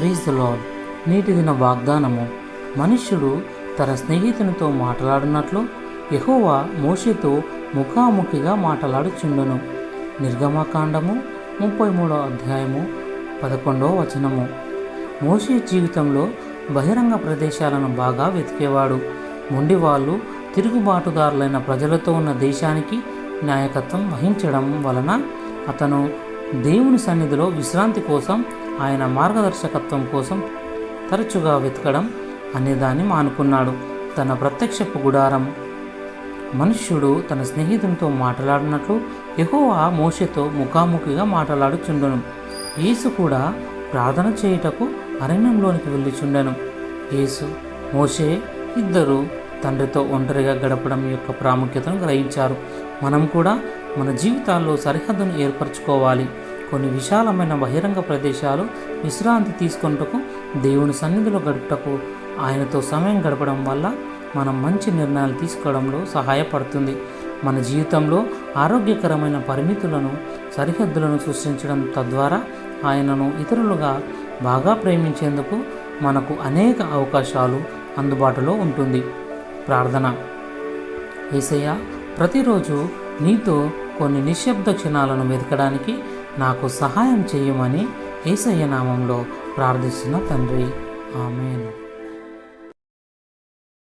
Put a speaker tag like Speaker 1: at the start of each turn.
Speaker 1: ప్రీజ్ the lord దిన వాగ్దానము మనుష్యుడు తన స్నేహితునితో మాట్లాడినట్లు యహోవా మోషేతో ముఖాముఖిగా మాట్లాడుచుండును. నిర్గమకాండము ముప్పై మూడో అధ్యాయము పదకొండవ వచనము. మోషే జీవితంలో బహిరంగ ప్రదేశాలను బాగా వెతికేవాడు. మొండి వాళ్ళు తిరుగుబాటుదారులైన ప్రజలతో ఉన్న దేశానికి నాయకత్వం వహించడం వలన అతను దేవుని సన్నిధిలో విశ్రాంతి కోసం ఆయన మార్గదర్శకత్వం కోసం తరచుగా వెతకడం అనేదాన్ని మానుకున్నాడు తన ప్రత్యక్షపు గుడారం. మనుష్యుడు తన స్నేహితునితో మాట్లాడినట్లు ఎహోవా మోషతో ముఖాముఖిగా మాట్లాడుచుండెను. యేసు కూడా ప్రార్థన చేయుటకు అరణ్యంలోనికి వెళ్ళిచుండెను. యేసు మోషే ఇద్దరు తండ్రితో ఒంటరిగా గడపడం యొక్క ప్రాముఖ్యతను గ్రహించారు. మనం కూడా మన జీవితాల్లో సరిహద్దును ఏర్పరచుకోవాలి. కొన్ని విశాలమైన బహిరంగ ప్రదేశాలు విశ్రాంతి తీసుకొనుటకు దేవుని సన్నిధిలో గడుపుటకు ఆయనతో సమయం గడపడం వల్ల మనం మంచి నిర్ణయాలు తీసుకోవడంలో సహాయపడుతుంది. మన జీవితంలో ఆరోగ్యకరమైన పరిమితులను సరిహద్దులను సృష్టించడం తద్వారా ఆయనను ఇతరులుగా బాగా ప్రేమించేందుకు మనకు అనేక అవకాశాలు అందుబాటులో ఉంటుంది. ప్రార్థన. ఏసయ్య ప్రతిరోజు నీతో కొన్ని నిశ్శబ్ద క్షణాలను వెతకడానికి నాకు సహాయం చేయమని ఏసయ్య నామంలో ప్రార్థిస్తున్న తండ్రి. ఆమె